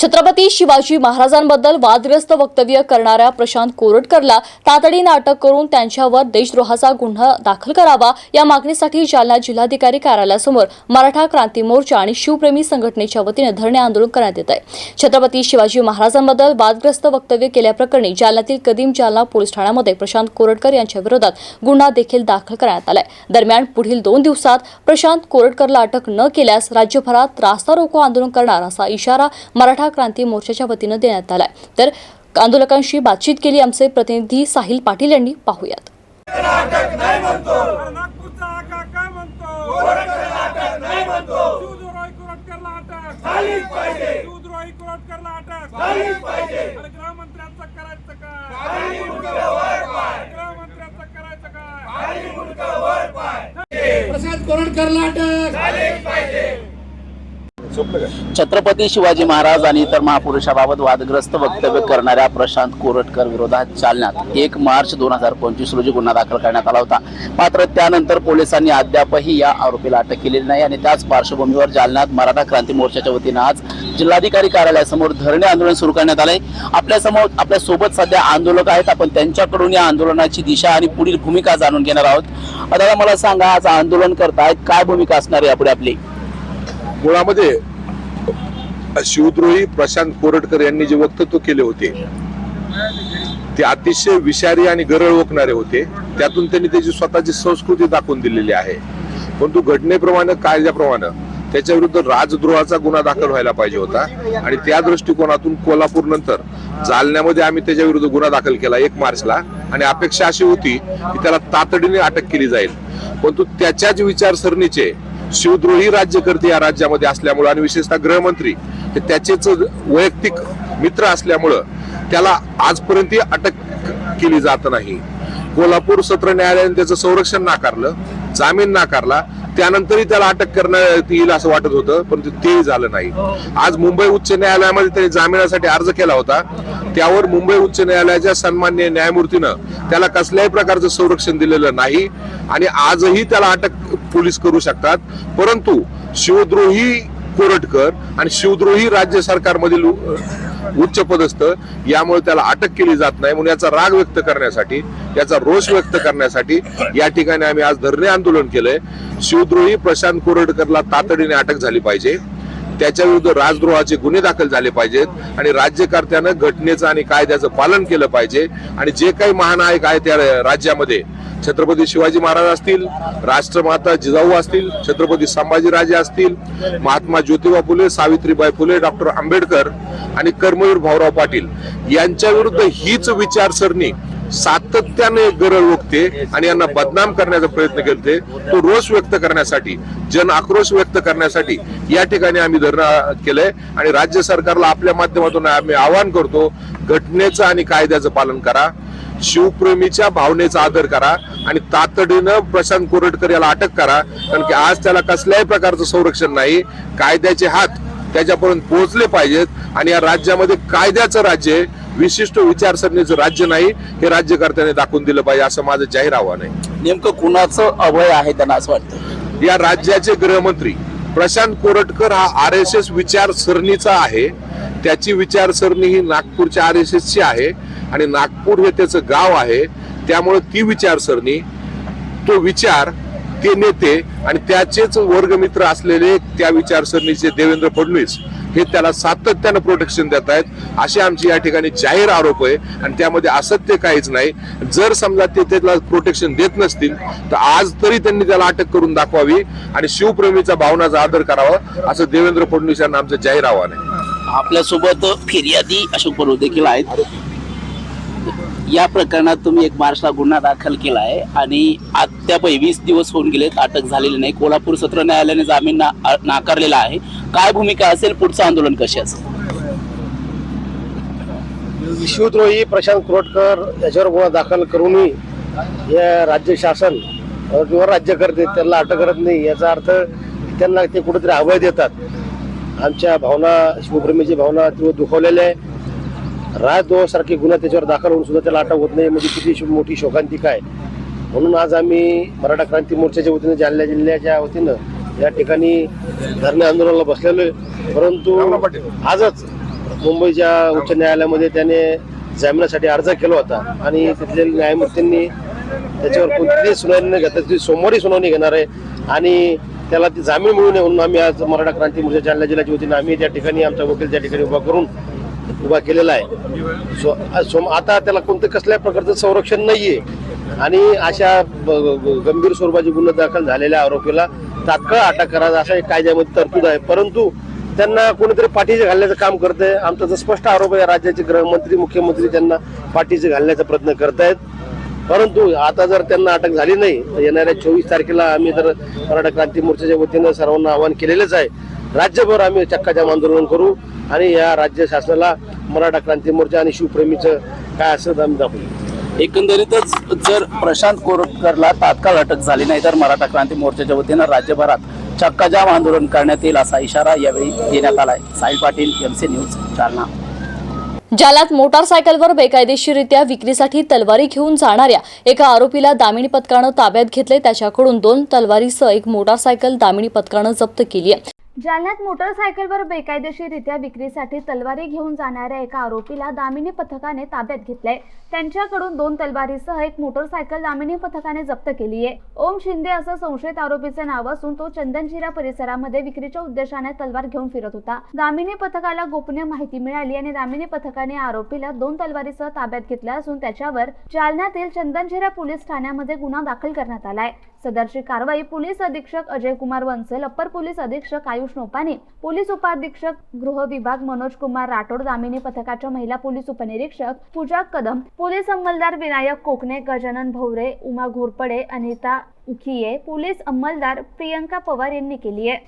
छत्रपती शिवाजी महाराजांबद्दल वादग्रस्त वक्तव्य करणाऱ्या प्रशांत कोरटकरला तातडीनं अटक करून त्यांच्यावर देशद्रोहाचा गुन्हा दाखल करावा या मागणीसाठी जालना जिल्हाधिकारी कार्यालयासमोर मराठा क्रांती मोर्चा आणि शिवप्रेमी संघटनेच्या वतीनं धरणे आंदोलन करण्यात येत आहे. छत्रपती शिवाजी महाराजांबद्दल वादग्रस्त वक्तव्य केल्याप्रकरणी जालन्यातील कदीम जालना पोलीस ठाण्यामध्ये प्रशांत कोरटकर यांच्या विरोधात गुन्हा देखील दाखल करण्यात आलाय. दरम्यान पुढील दोन दिवसात प्रशांत कोरटकरला अटक न केल्यास राज्यभरात रास्ता रोको आंदोलन करणार असा इशारा मराठा क्रांती मोर्चाच्या वतीनं देण्यात आलाय. तर आंदोलकांशी बातचीत केली आमचे प्रतिनिधी साहिल पाटील यांनी. पाहूयात. प्रसाद कोरडकरला अटक. छत्रपती शिवाजी महाराज आणि इतर महापुरुषाबाबत वादग्रस्त वक्तव्य करणाऱ्या प्रशांत कोरटकर विरोधात जालन्यात एक मार्च दोन हजार पंचवीस रोजी गुन्हा दाखल करण्यात आला होता. मात्र त्यानंतर पोलिसांनी अद्यापही या आरोपीला अटक केलेली नाही आणि त्याच पार्श्वभूमीवर जालन्यात मराठा क्रांती मोर्चाच्या वतीनं आज जिल्हाधिकारी कार्यालयासमोर धरणे आंदोलन सुरू करण्यात आलंय. आपल्यासमोर आपल्यासोबत सध्या आंदोलक आहेत. आपण त्यांच्याकडून या आंदोलनाची दिशा आणि पुढील भूमिका जाणून घेणार आहोत. आता मला सांगा आज आंदोलन करतायत काय भूमिका असणार आहे आपली आपली? मुळामध्ये शिवद्रोही प्रशांत कोरटकर यांनी जे वक्तव्य केले होते ते अतिशय विषारी आणि गरळ ओकणारे होते. त्यातून त्यांनी त्याची स्वतःची संस्कृती दाखवून दिलेली आहे. परंतु घटनेप्रमाणे कायद्याप्रमाणे त्याच्या विरुद्ध राजद्रोहाचा गुन्हा दाखल व्हायला पाहिजे होता. आणि त्या दृष्टिकोनातून कोल्हापूर नंतर जालन्यामध्ये आम्ही त्याच्या विरुद्ध गुन्हा दाखल केला एक मार्चला. आणि अपेक्षा अशी होती की त्याला तातडीने अटक केली जाईल. परंतु त्याच्याच विचारसरणीचे शिवद्रोही राज्यकर्ते या राज्यामध्ये असल्यामुळं आणि विशेषतः गृहमंत्री हे त्याचेच वैयक्तिक मित्र असल्यामुळं त्याला आजपर्यंत अटक केली जात नाही. कोल्हापूर सत्र न्यायालयाने त्याचं संरक्षण नाकारलं जामीन नाकारला त्यानंतरही त्याला अटक करण्यात येईल असं वाटत होतं परंतु तेही झालं नाही. आज मुंबई उच्च न्यायालयामध्ये त्याने जामिनासाठी अर्ज केला होता. त्यावर मुंबई उच्च न्यायालयाच्या सन्मान्य न्यायमूर्तीनं त्याला कसल्याही प्रकारचं संरक्षण दिलेलं नाही आणि आजही त्याला अटक पोलीस करू शकतात. परंतु शिवद्रोही कोरटकर आणि शिवद्रोही राज्य सरकारमधील उच्च पदस्थ यामुळे त्याला अटक केली जात नाही म्हणून याचा राग व्यक्त करण्यासाठी याचा रोष व्यक्त करण्यासाठी या ठिकाणी आम्ही आज धरणे आंदोलन केलंय. शिवद्रोही प्रशांत कोरटकरला तातडीने अटक झाली पाहिजे. त्याच्या विरुद्ध राजद्रोहाचे गुन्हे दाखल झाले पाहिजेत आणि राज्यकर्त्यानं घटनेचं आणि कायद्याचं पालन केलं पाहिजे. आणि जे काही महानायक आहेत त्या राज्यामध्ये छत्रपती शिवाजी महाराज असतील राष्ट्रमाता जिजाऊ असतील छत्रपती संभाजीराजे असतील महात्मा ज्योतिबा फुले सावित्रीबाई फुले डॉक्टर आंबेडकर आणि कर्मवीर भाऊराव पाटील यांच्या विरुद्ध हीच विचारसरणी सातत्याने गरळ ओकते आणि यांना बदनाम करण्याचा प्रयत्न करते तो रोष व्यक्त करण्यासाठी जन आक्रोश व्यक्त करण्यासाठी या ठिकाणी आम्ही धरणं केलंय आणि राज्य सरकारला आपल्या माध्यमातून आम्ही आवाहन करतो घटनेचं आणि कायद्याचं पालन करा. शिवप्रेमीच्या भावनेचा आदर करा आणि तातडीनं प्रशांत कोरटकर याला अटक करा. कारण की आज त्याला कसल्याही प्रकारचं संरक्षण नाही. कायद्याचे हात त्याच्यापर्यंत पोहोचले पाहिजेत. आणि या राज्यामध्ये कायद्याचं राज्य आहे. विशिष्ट विचारसरणीचं राज्य नाही. हे राज्यकर्त्याने दाखवून दिलं पाहिजे असं माझं जाहीर आव्हान आहे. नेमकं कुणाचं अभय आहे त्यांना असं वाटतं? या राज्याचे गृहमंत्री प्रशांत कोरटकर हा आर एस एस विचारसरणीचा आहे. त्याची विचारसरणी ही नागपूरच्या आर एस एस ची आहे. आणि नागपूर हे त्याचं गाव आहे त्यामुळे ती विचारसरणी तो विचार ते नेते आणि त्याचेच वर्गमित्र असलेले त्या विचारसरणीचे देवेंद्र फडणवीस हे त्याला सातत्यानं प्रोटेक्शन देत आहेत. असे आमचे या ठिकाणी जाहीर आरोप आहे आणि त्यामध्ये असत्य काहीच नाही. जर समजा ते त्याला प्रोटेक्शन देत नसतील तर आज तरी त्यांनी त्याला अटक करून दाखवावी आणि शिवप्रेमीचा भावनाचा आदर करावा असं देवेंद्र फडणवीस यांना आमचं जाहीर आव्हान आहे. आपल्यासोबत फिर्यादी अशोक बरोबर देखील आहेत. या प्रकरणात तुम्ही एक मार्चला गुन्हा दाखल केला आहे आणि अद्यापही वीस दिवस होऊन गेलेत अटक झालेली नाही. कोल्हापूर सत्र न्यायालयाने जामीन ना- नाकारलेला आहे. काय भूमिका असेल? पुढचं आंदोलन कसे असेल? विश्वद्रोही प्रशांत कुरटकर याच्यावर गुन्हा दाखल करूनही या राज्य शासन किंवा राज्य करते त्यांना अटक करत नाही. याचा अर्थ त्यांना ते कुठेतरी अभय देतात. आमच्या भावना शिवप्रेमीची भावना तीव्र दुखवलेल्या आहे. राजद्रोह सारखे गुन्हा त्याच्यावर दाखल होऊन सुद्धा त्याला अटक होत नाही. म्हणजे किती मोठी शोकांतिका आहे म्हणून आज आम्ही मराठा क्रांती मोर्चाच्या वतीनं जालना जिल्ह्याच्या वतीनं या ठिकाणी धरणे आंदोलनाला बसलेलो आहे. परंतु आजच मुंबईच्या उच्च न्यायालयामध्ये त्याने जामिनासाठी अर्ज केला होता. आणि तिथल्या न्यायमूर्तींनी त्याच्यावर कोणतीही सुनावणी न घेता ती सोमवारी सुनावणी घेणार आहे. आणि त्याला ती जामीन मिळू नये म्हणून आम्ही आज मराठा क्रांती मोर्चा जालना जिल्ह्याच्या वतीनं आम्ही त्या ठिकाणी आमचा वकील त्या ठिकाणी उभा करून उभा केलेला आहे. सो सो आता त्याला कोणतं कसल्या प्रकारचं संरक्षण नाहीये. आणि अशा गंभीर स्वरूपाचे गुन्हे दाखल झालेल्या आरोपीला तात्काळ अटक करा असा एक कायद्यामध्ये तरतूद आहे. परंतु त्यांना कोणीतरी पाठीचे घालण्याचं काम करत आहे आमचा तर स्पष्ट आरोप आहे राज्याचे गृहमंत्री मुख्यमंत्री त्यांना पाठीचे घालण्याचा प्रयत्न करतायत. परंतु आता जर त्यांना अटक झाली नाही तर येणाऱ्या चोवीस तारखेला आम्ही तर मराठा क्रांती मोर्चाच्या वतीनं सर्वांना आवाहन केलेलंच आहे. राज्यभर आम्ही चक्काजाम आंदोलन करू आणि या राज्य शासनाला मराठा क्रांती मोर्चा आणि शिवप्रेमीचं काय असं आम्ही दाखवू. एकंदरीतच जर प्रशांत कोरटकरला तात्काळ अटक झाली नाही तर मराठा क्रांती मोर्चाच्या वतीनं राज्यभरात चक्काजाम आंदोलन करण्यात येईल असा इशारा यावेळी देण्यात आलाय. Sahil Patil MC news Jalna. जालन्यात मोटारसायकलवर बेकायदेशीररित्या विक्रीसाठी तलवारी घेऊन जाणाऱ्या एका आरोपीला दामिनी पथकानं ताब्यात घेतले त्याच्याकडून दोन तलवारीसह एक मोटारसायकल दामिनी पथकानं जप्त केली आहे. जालन्यात मोटरसायकलवर बेकायदेशीररित्या विक्रीसाठी तलवारी घेऊन जाणाऱ्या एका आरोपीला दामिनी पथकाने ताब्यात घेतलंय. त्यांच्याकडून दोन तलवारीसह एक मोटरसायकल दामिनी पथकाने जप्त केली आहे ओम शिंदे असं संशयित आरोपीचे नाव असून तो चंदनशिरा परिसरामध्ये विक्रीच्या उद्देशाने तलवार घेऊन फिरत होता. दामिनी पथकाला गोपनीय माहिती मिळाली आणि दामिनी पथकाने आरोपीला दोन तलवारीसह ताब्यात घेतला असून त्याच्यावर जालन्यातील चंदनशिरा पोलीस ठाण्यामध्ये गुन्हा दाखल करण्यात आलाय. सदरची कारवाई पोलीस अधीक्षक अजय कुमार वंसल अप्पर पोलीस अधीक्षक आयुष नोपाने पोलीस उपाधीक्षक गृह विभाग मनोज कुमार राठोड दामिनी पथकाच्या महिला पोलीस उपनिरीक्षक पूजा कदम पोलीस अंमलदार विनायक कोकणे गजानन भवरे उमा घोरपडे अनिता उखिये पोलीस अंमलदार प्रियंका पवार यांनी केली आहे.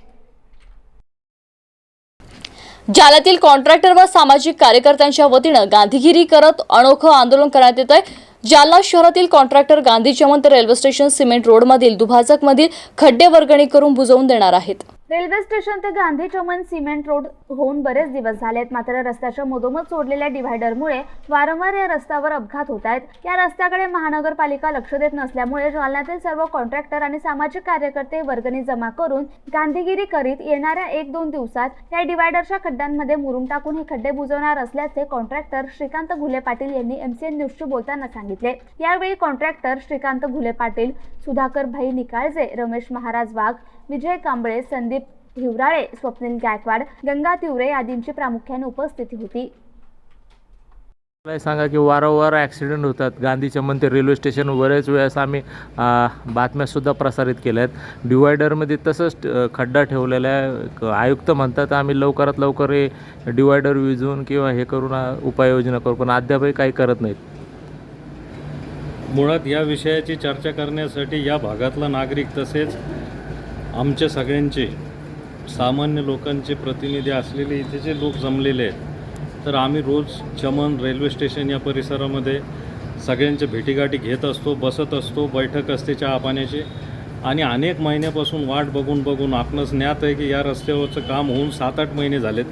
जालन्यातील कॉन्ट्रॅक्टर व सामाजिक कार्यकर्त्यांच्या वतीनं गांधीगिरी करत अनोखं आंदोलन करण्यात येत आहे जालना शहरातील कॉन्ट्रॅक्टर गांधी चमंत रेल्वे स्टेशन सिमेंट रोडमधील दुभाजकमधील खड्डे वर्गणी करून बुजवून देणार आहेत. रेल्वे स्टेशन ते गांधी चमन सिमेंट रोड होऊन बरेच दिवस झालेत. मात्र रस्त्याच्या मधोमध सोडलेल्या डिव्हायडरमुळे वारंवार या रस्त्यावर अपघात होत आहेत. या रस्त्याकडे महानगरपालिका लक्ष देत नसल्यामुळे जालन्यातील सर्व कॉन्ट्रॅक्टर आणि सामाजिक कार्यकर्ते वर्गणी जमा करून गांधीगिरी करीत येणाऱ्या एक दोन दिवसात या डिव्हायडरच्या खड्ड्यांमध्ये मुरुम टाकून हे खड्डे बुजवणार असल्याचे कॉन्ट्रॅक्टर श्रीकांत घुले पाटील यांनी एमसीएन न्यूजशी बोलताना सांगितले. यावेळी कॉन्ट्रॅक्टर श्रीकांत घुले पाटील सुधाकर भाई निकाळजे रमेश महाराज वाघ विजय कांबळे संदीप हिवराळे स्वप्नील गायकवाड गंगा तिवरे आदींची प्रामुख्याने उपस्थिती होती. मला सांगा की वारंवार ॲक्सिडेंट होतात. गांधी चमन ते रेल्वे स्टेशन बरेच वेळेस आम्ही बातम्यासुद्धा प्रसारित केल्या आहेत डिवायडरमध्ये तसंच खड्डा ठेवलेला आहे आयुक्त म्हणतात आम्ही लवकरात लवकर हे डिवायडर विजवून किंवा हे करून उपाययोजना करू. पण अद्यापही काही करत नाहीत. मुळात या विषयाची चर्चा करण्यासाठी या भागातला नागरिक तसेच आमच्या सगळ्यांचे सामान्य लोकांचे प्रतिनिधी असलेले इथे जे लोक जमलेले आहेत तर आम्ही रोज चमन रेल्वे स्टेशन या परिसरामध्ये सगळ्यांच्या भेटीगाठी घेत असतो बसत असतो बैठक असते चहा पाण्याची. आणि अनेक महिन्यापासून वाट बघून बघून आपणच ज्ञात आहे की या रस्त्यावरचं काम होऊन सात आठ महिने झालेत.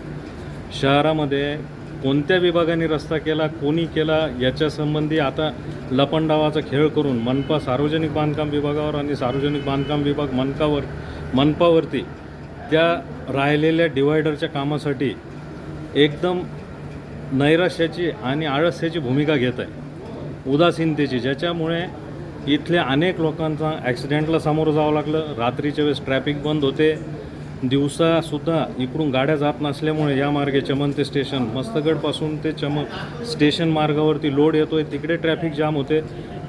शहरामध्ये कोणत्या विभागाने रस्ता केला कोणी केला याच्यासंबंधी आता लपंडावाचा खेळ करून मनपा सार्वजनिक बांधकाम विभागावर आणि सार्वजनिक बांधकाम विभाग मनकावर मनपावरती त्या राहिलेल्या डिवायडरच्या कामासाठी एकदम नैराश्याची आणि आळस्याची भूमिका घेत आहे. उदासीनतेची ज्याच्यामुळे इथल्या अनेक लोकांचा ॲक्सिडेंटला सामोरं जावं लागलं. रात्रीच्या वेळेस ट्रॅफिक बंद होते. दिवसासुद्धा इकडून गाड्या जात नसल्यामुळे या मार्गे चमन ते स्टेशन मस्तगडपासून ते चमन स्टेशन मार्गावरती लोड येतो आहे तिकडे ट्रॅफिक जाम होते.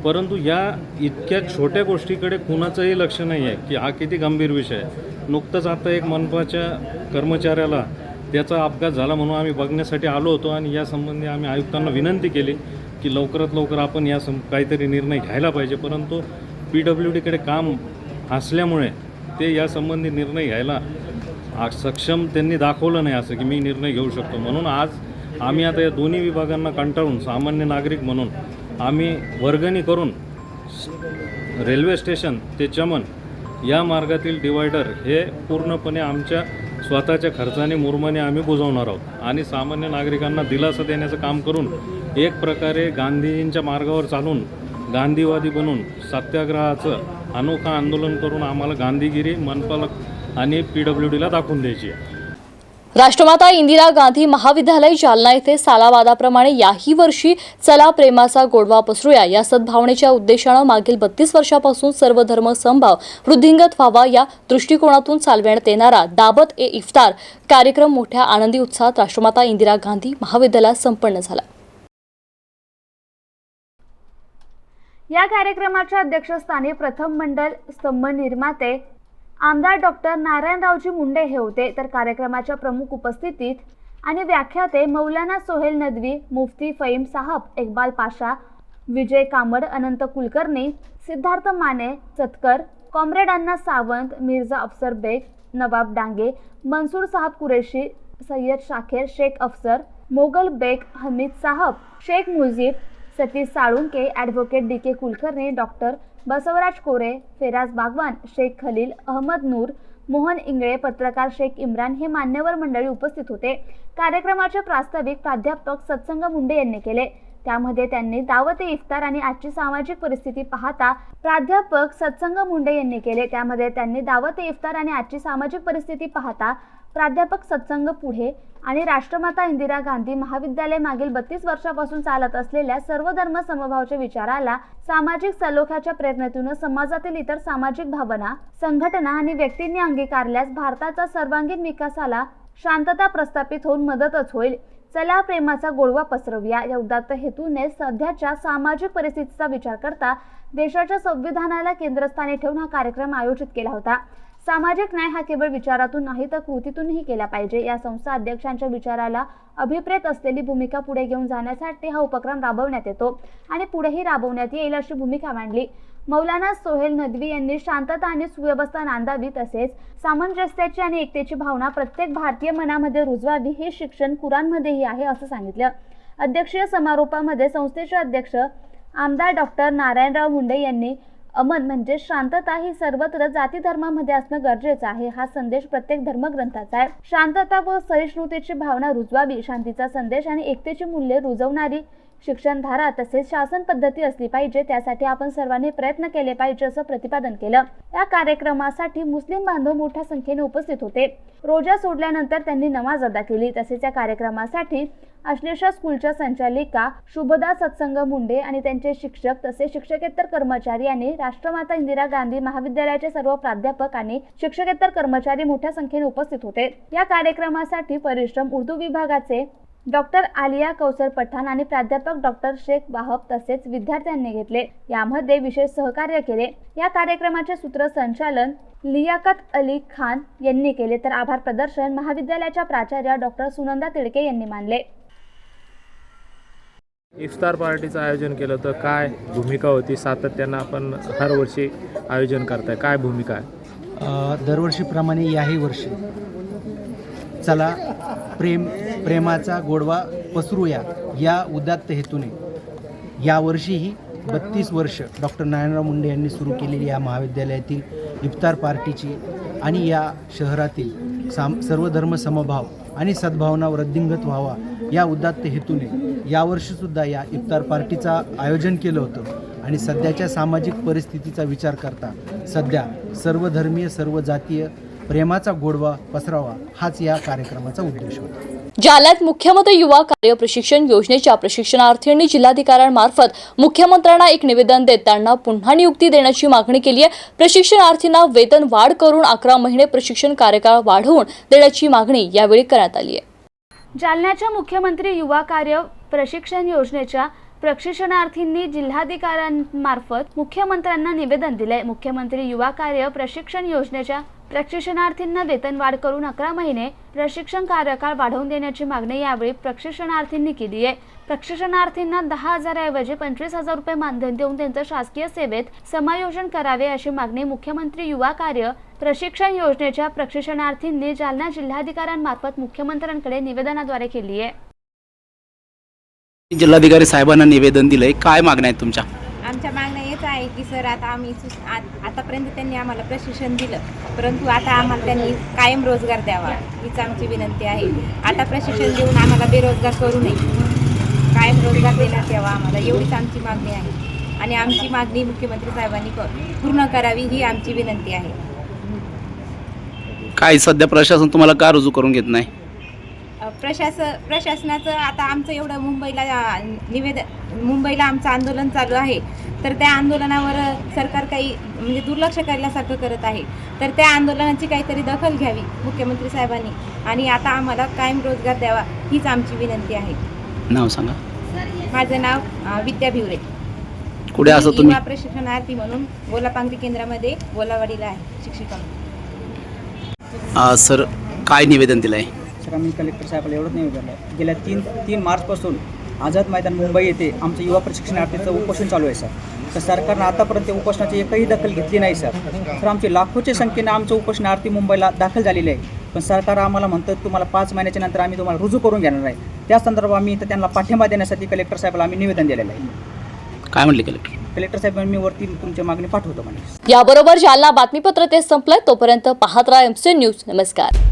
परंतु या इतक्या छोट्या गोष्टीकडे कुणाचंही लक्ष नाही आहे की हा किती गंभीर विषय आहे. नुकतंच आता एक मनपाच्या कर्मचाऱ्याला त्याचा अपघात झाला म्हणून आम्ही बघण्यासाठी आलो होतो आणि यासंबंधी आम्ही आयुक्तांना विनंती केली की लवकरात लवकर आपण या सं काहीतरी निर्णय घ्यायला पाहिजे. परंतु पी डब्ल्यू डीकडे काम असल्यामुळे ते यासंबंधी निर्णय घ्यायला आ- सक्षम त्यांनी दाखवलं नाही असं की मी निर्णय घेऊ शकतो. म्हणून आज आम्ही आता या दोन्ही विभागांना कंटाळून सामान्य नागरिक म्हणून आम्ही वर्गणी करून रेल्वे स्टेशन ते चमन या मार्गातील डिवायडर हे पूर्णपणे आमच्या स्वतःच्या खर्चाने मुरमाने आम्ही बुजवणार आहोत. आणि सामान्य नागरिकांना दिलासा देण्याचं काम करून एक प्रकारे गांधीजींच्या मार्गावर चालून गांधीवादी बनून सत्याग्रहाचं अनोखं आंदोलन करून आम्हाला गांधीगिरी मनपाला आणि पी डब्ल्यू डीला दाखवून द्यायची आहे. राष्ट्रमाता इंदिरा गांधी महाविद्यालय जालना येथे सालावादाप्रमाणे याही वर्षी चला प्रेमाचा गोडवा पसरूया. या सद्भावनेच्या उद्देशानं मागील बत्तीस वर्षापासून सर्व धर्म समभाव वृद्धिंगत व्हावा या दृष्टिकोनातून चालविण्यात येणारा दाबत ए इफ्तार कार्यक्रम मोठ्या आनंदी उत्साहात राष्ट्रमाता इंदिरा गांधी महाविद्यालयात संपन्न झाला. या कार्यक्रमाच्या अध्यक्षस्थानी प्रथम मंडल स्तंभ निर्माते आमदार डॉक्टर नारायणरावजी मुंडे हे होते. तर कार्यक्रमाच्या प्रमुख उपस्थितीत आणि व्याख्याते मौलाना सोहेल नदवी मुफ्ती फईम साहब इक्बाल पाशा विजय कामड अनंत कुलकर्णी सिद्धार्थ माने सतकर कॉम्रेड अण्णा सावंत मिर्झा अफसर बेग नवाब डांगे मनसूर साहब Qureshi Sayyed Shakher Shaikh Afsar Mogal Baig Hamid Sahab Shaikh Mujeeb Satish Salunke advocate D K Kulkarni doctor Basavraj Kore Feraz Bagwan Shaikh Khalil Ahmed Noor Mohan Ingale पत्रकार शेख इम्रान हे मान्यवर मंडळी उपस्थित होते. कार्यक्रमाचे प्रास्ताविक प्राध्यापक सत्संग मुंडे यांनी केले. त्यामध्ये त्यांनी दावत इफ्तार आणि आजची सामाजिक परिस्थिती पाहता प्राध्यापक सत्संग मुंडे यांनी केले. त्यामध्ये त्यांनी दावत इफ्तार आणि आजची सामाजिक परिस्थिती पाहता प्राध्यापक सत्संग पुढे आणि राष्ट्रमाता इंदिरा गांधी महाविद्यालय मागील बत्तीस वर्षापासून चालत असलेल्या सर्व धर्म समभावाच्या विचाराला सामाजिक सलोख्याच्या प्रेरणेतून समाजातील इतर सामाजिक भावना संघटना आणि व्यक्तींनी अंगीकारल्यास भारताचा सर्वांगीण विकासाला शांतता प्रस्थापित होऊन मदतच होईल. चला प्रेमाचा गोडवा पसरवूया. या उदात्त हेतूने सध्याच्या सामाजिक परिस्थितीचा विचार करता देशाच्या संविधानाला केंद्रस्थानी ठेवून हा कार्यक्रम आयोजित केला होता. सामाजिक न्याय हा केवळ विचारातून नाही तर कृतीतूनही केला पाहिजे. या संस्था अध्यक्षांच्या विचाराला अभिप्रेत असलेली भूमिका पुढे घेऊन जाण्यासाठी हा उपक्रम राबवण्यात येतो आणि पुढेही राबवण्यात येईल अशी भूमिका मांडली. मौलाना सोहेल नदवी यांनी शांतता आणि सुव्यवस्था नांदावी तसेच सामंजस्याची आणि एकतेची भावना प्रत्येक भारतीय मनामध्ये रुजवावी हे शिक्षण कुरानमध्येही आहे असं सांगितलं. अध्यक्षीय समारोपामध्ये संस्थेचे अध्यक्ष आमदार डॉक्टर नारायणराव मुंडे यांनी अमन म्हणजे शांतता ही सर्वत्र जाती धर्मामध्ये असणं गरजेचं आहे. हा संदेश प्रत्येक धर्मग्रंथाचा आहे. शांतता व सहिष्णुतेची भावना रुजवावी. शांतीचा संदेश आणि एकतेची मूल्ये रुजवणारी शिक्षणधारा तसेच शासन पद्धती असली पाहिजे. त्यासाठी आपण सर्वांनी प्रयत्न केले पाहिजे असं प्रतिपादन केलं. या कार्यक्रमासाठी मुस्लिम बांधव मोठ्या संख्येने उपस्थित होते. रोजा सोडल्यानंतर त्यांनी नमाज अदा केली. तसेच या कार्यक्रमासाठी अश्लेषा स्कूलच्या संचालिका शुभदा सत्संग मुंडे आणि त्यांचे शिक्षक तसेच शिक्षकेतर कर्मचारी आणि राष्ट्रमाता इंदिरा गांधी महाविद्यालयाचे सर्व प्राध्यापक आणि शिक्षकेतर कर्मचारी मोठ्या संख्येने उपस्थित होते. या कार्यक्रमासाठी परिश्रम उर्दू विभागाचे डॉक्टर आलिया कौसर पठाण आणि प्राध्यापक डॉक्टर शेख वाहब तसेच विद्यार्थ्यांनी घेतले. यामध्ये विशेष सहकार्य केले. या कार्यक्रमाचे सूत्रसंचालन लियाकत अली खान यांनी केले. तर आभार प्रदर्शन महाविद्यालयाच्या प्राचार्य डॉक्टर सुनंदा तिडके यांनी मानले. इफ्तार पार्टीचं आयोजन केलं तर काय भूमिका होती? सातत्यानं आपण हर वर्षी आयोजन करताय. काय भूमिका आहे? दरवर्षीप्रमाणे याही वर्षी. चला प्रेम प्रेमाचा गोडवा पसरूया या उदात्त हेतूने. यावर्षीही बत्तीस वर्ष डॉक्टर नारायणराव मुंडे यांनी सुरू केलेली या महाविद्यालयातील इफ्तार पार्टीची आणि या शहरातील साम सर्वधर्म समभाव आणि सद्भावना वृद्धिंगत व्हावा या उदात्त हेतूने यावर्षीसुद्धा या इफ्तार पार्टीचा आयोजन केलं होतं. आणि सध्याच्या सामाजिक परिस्थितीचा विचार करता सध्या सर्वधर्मीय सर्व जातीय प्रेमाचा गोडवा पसरावा हाच या कार्यक्रमाचा उद्देश होता. जालन्यात मुख्यमंत्री युवा कार्य प्रशिक्षण योजनेच्या प्रशिक्षणार्थींनी जिल्हाधिकाऱ्यांमार्फत मुख्यमंत्र्यांना एक निवेदन देत त्यांना पुन्हा नियुक्ती देण्याची मागणी केली आहे प्रशिक्षणार्थींना वेतन वाढ करून अकरा महिने प्रशिक्षण कार्यकाळ वाढवून देण्याची मागणी यावेळी करण्यात आली आहे जालन्याच्या मुख्यमंत्री युवा कार्य प्रशिक्षण योजनेच्या प्रशिक्षणार्थींनी जिल्हाधिकाऱ्यांमार्फत मुख्यमंत्र्यांना निवेदन दिले मुख्यमंत्री युवा कार्य प्रशिक्षण योजनेच्या प्रशिक्षणार्थींना वेतन वाढ करून अकरा महिने प्रशिक्षण कार्यकाळ वाढवून देण्याची मागणी यावेळी प्रशिक्षणार्थींनी केली आहे. प्रशिक्षणार्थींना दहा हजाराऐवजी पंचवीस हजार रुपये मानधन देऊन त्यांचं शासकीय सेवेत समायोजन करावे अशी मागणी मुख्यमंत्री युवा कार्य प्रशिक्षण योजनेच्या प्रशिक्षणार्थींनी जालना जिल्हाधिकाऱ्यांमार्फत मुख्यमंत्र्यांकडे निवेदनाद्वारे केली आहे. जिल्हाधिकारी साहेबांना निवेदन दिलंय. काय मागण्या आहेत तुमच्या? आमच्या मागण्या येत आहे की सर आता आम्ही आतापर्यंत त्यांनी आम्हाला प्रशिक्षण दिलं. परंतु आता आम्हाला त्यांनी कायम रोजगार द्यावा हीच आमची विनंती आहे. आता प्रशिक्षण देऊन आम्हाला बेरोजगार करू नये. कायम रोजगार देण्यात यावा आम्हाला एवढीच आमची मागणी आहे. आणि आमची मागणी मुख्यमंत्री साहेबांनी पूर्ण करावी ही आमची विनंती आहे. काय सध्या प्रशासन तुम्हाला का रुजू करून घेत नाही? अ, प्रशास प्रशासनाचं आता आमचं एवढं मुंबईला निवेदन मुंबईला आमचं आंदोलन चालू आहे. तर त्या आंदोलनावर सरकार काही म्हणजे दुर्लक्ष करण्यासारखं करत आहे. तर त्या आंदोलनाची काहीतरी दखल घ्यावी मुख्यमंत्री साहेबांनी. आणि आता आम्हाला कायम रोजगार द्यावा हीच आमची विनंती आहे. नाव सांगा. माझं नाव अ, विद्या भिवरे. कुठे असं तुम्ही? प्रशिक्षणार्थी म्हणून गोलापांगरी केंद्रामध्ये गोलावाडीला आहे शिक्षिका म्हणून. सर काय निवेदन दिलंय? सर आम्ही कलेक्टर साहेबाला एवढंच निवेदन आहे गेल्या तीन तीन मार्चपासून आझाद मैदान मुंबई येथे आमचं युवा प्रशिक्षणार्थीचं उपोषण चालू आहे सर. तर सरकारनं आतापर्यंत त्या उपोषणाची एकही दखल घेतली नाही सर. तर आमचे लाखोच्या संख्येने आमचं उपोषणार्थी मुंबईला दाखल झालेले आहे. पण सरकार आम्हाला म्हणतं तुम्हाला पाच महिन्याच्या नंतर आम्ही तुम्हाला रुजू करून घेणार आहे त्या संदर्भात आम्ही इथं त्यांना पाठिंबा देण्यासाठी कलेक्टर साहेबाला आम्ही निवेदन दिलेलं आहे. काय म्हणले कलेक्टर? कलेक्टर साहेबांनी मी वरती तुमच्या मागणी पाठवतो म्हणे. याबरोबर जालना बातमीपत्र ते संपलंय. तोपर्यंत पाहत राहा एमसी न्यूज नमस्कार.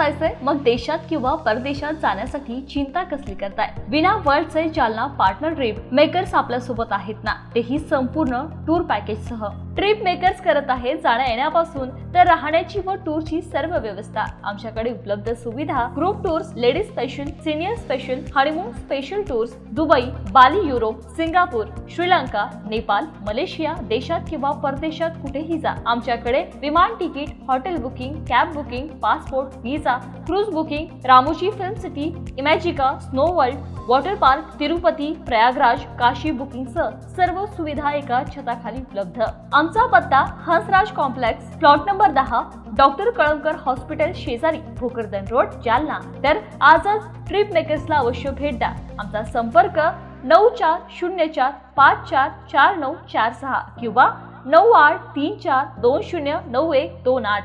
जायचंय? मग देशात किंवा परदेशात जाण्यासाठी चिंता कसली करताय? विना वर्ल्डचे जालना पार्टनर ट्रिप मेकर्स आपल्यासोबत आहेत ना? तेही संपूर्ण टूर पॅकेज सह. ट्रिप मेकर्स करत आहे जाण्या येण्यापासून तर राहण्याची व टूरची सर्व व्यवस्था. आमच्याकडे उपलब्ध सुविधा group tours ladies special senior special honeymoon special tours Dubai Bali Europe Singapore Sri Lanka Nepal Malaysia देशात किंवा परदेशात कुठेही जा. आमच्याकडे विमान ticket hotel booking cab booking passport visa cruise booking Ramoji film city Imagica snow world water park Tirupati Prayagraj Kashi booking सह सर्व सुविधा एका छताखाली उपलब्ध. आमचा पत्ता हंसराज कॉम्प्लेक्स प्लॉट नंबर दहा डॉक्टर कळमकर हॉस्पिटल शेजारी भोकरदन रोड जालना. तर आजच ट्रिप मेकर्सला अवश्य भेट द्या. आमचा संपर्क नऊ चार शून्य चार पाच चार चार नऊ चार सहा किंवा नऊ आठ तीन चार दोन शून्य नऊ एक दोन आठ.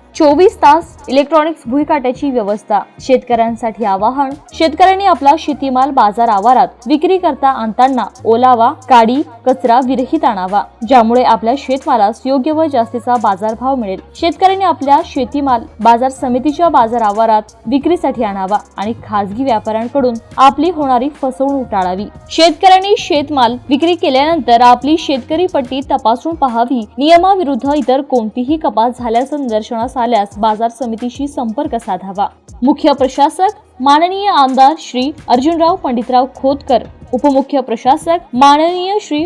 चोवीस तास इलेक्ट्रॉनिक्स भुईकाट्याची व्यवस्था. शेतकऱ्यांसाठी आवाहन शेतकऱ्यांनी आपला शेतीमाल बाजार आवारात विक्री करता आणताना ओलावा काडी कचरा विरहित आणावा ज्यामुळे आपल्या शेतमालास योग्य व जास्तीचा बाजारभाव मिळेल. शेतकऱ्यांनी आपल्या शेतीमाल बाजार समितीच्या बाजार आवारात विक्रीसाठी आणावा आणि खासगी व्यापाऱ्यांकडून आपली होणारी फसवणूक टाळावी. शेतकऱ्यांनी शेतमाल विक्री केल्यानंतर आपली शेतकरी पट्टी तपासून पाहावी. नियमाविरुद्ध इतर कोणतीही कपात झाल्याचं निदर्शनास आल्यास बाजार समितीशी संपर्क साधावा. मुख्य प्रशासक माननीय आमदार श्री अर्जुनराव पंडितराव खोतकर. उपमुख्य प्रशासक माननीय श्री